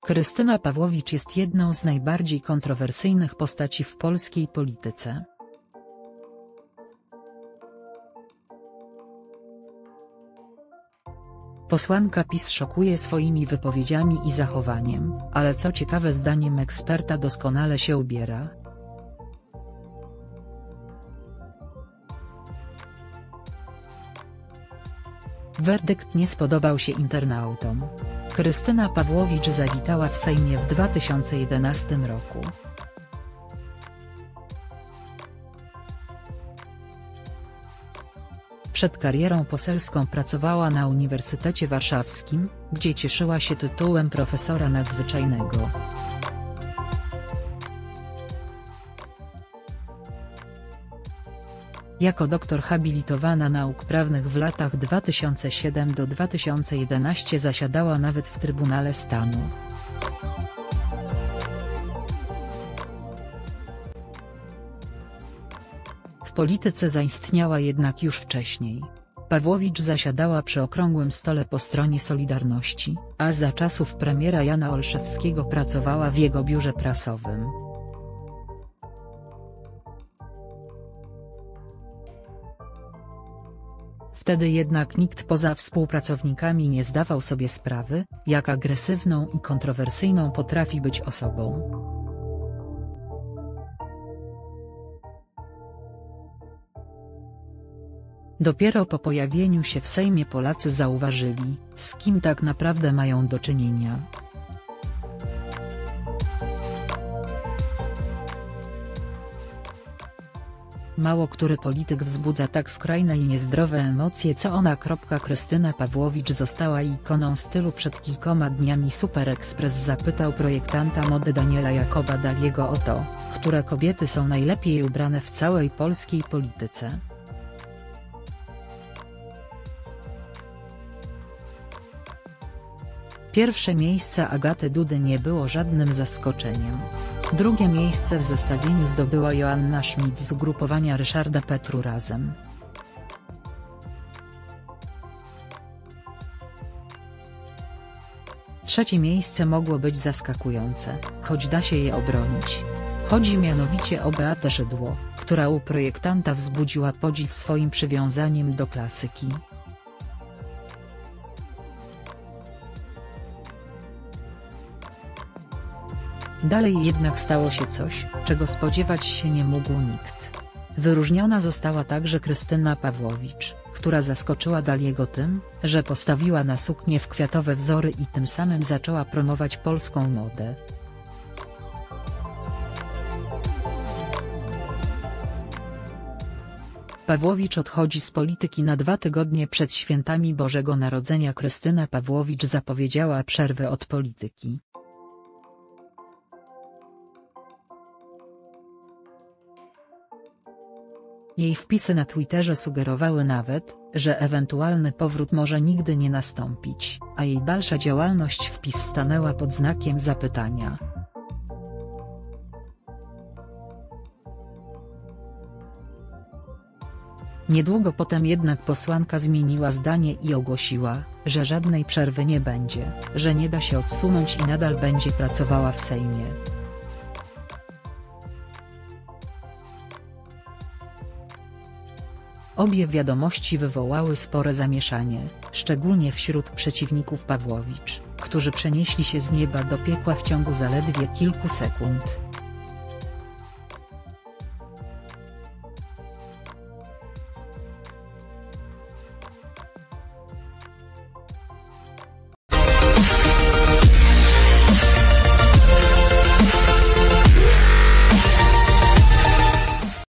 Krystyna Pawłowicz jest jedną z najbardziej kontrowersyjnych postaci w polskiej polityce. Posłanka PiS szokuje swoimi wypowiedziami i zachowaniem, ale co ciekawe zdaniem eksperta doskonale się ubiera. Werdykt nie spodobał się internautom. Krystyna Pawłowicz zawitała w Sejmie w 2011 roku. Przed karierą poselską pracowała na Uniwersytecie Warszawskim, gdzie cieszyła się tytułem profesora nadzwyczajnego. Jako doktor habilitowana nauk prawnych w latach 2007 do 2011 zasiadała nawet w Trybunale Stanu. W polityce zaistniała jednak już wcześniej. Pawłowicz zasiadała przy okrągłym stole po stronie Solidarności, a za czasów premiera Jana Olszewskiego pracowała w jego biurze prasowym. Wtedy jednak nikt poza współpracownikami nie zdawał sobie sprawy, jak agresywną i kontrowersyjną potrafi być osobą. Dopiero po pojawieniu się w Sejmie Polacy zauważyli, z kim tak naprawdę mają do czynienia. Mało który polityk wzbudza tak skrajne i niezdrowe emocje co ona. Krystyna Pawłowicz została ikoną stylu przed kilkoma dniami Super Express zapytał projektanta mody Daniela Jakoba Daliego o to, które kobiety są najlepiej ubrane w całej polskiej polityce. Pierwsze miejsce Agaty Dudy nie było żadnym zaskoczeniem. Drugie miejsce w zestawieniu zdobyła Joanna Schmidt z ugrupowania Ryszarda Petru Razem. Trzecie miejsce mogło być zaskakujące, choć da się je obronić. Chodzi mianowicie o Beatę Szydło, która u projektanta wzbudziła podziw swoim przywiązaniem do klasyki. Dalej jednak stało się coś, czego spodziewać się nie mógł nikt. Wyróżniona została także Krystyna Pawłowicz, która zaskoczyła Daliego tym, że postawiła na suknię w kwiatowe wzory i tym samym zaczęła promować polską modę. Pawłowicz odchodzi z polityki na dwa tygodnie przed świętami Bożego Narodzenia Krystyna Pawłowicz zapowiedziała przerwę od polityki. Jej wpisy na Twitterze sugerowały nawet, że ewentualny powrót może nigdy nie nastąpić, a jej dalsza działalność wpis stanęła pod znakiem zapytania. Niedługo potem jednak posłanka zmieniła zdanie i ogłosiła, że żadnej przerwy nie będzie, że nie da się odsunąć i nadal będzie pracowała w Sejmie. Obie wiadomości wywołały spore zamieszanie, szczególnie wśród przeciwników Pawłowicz, którzy przenieśli się z nieba do piekła w ciągu zaledwie kilku sekund.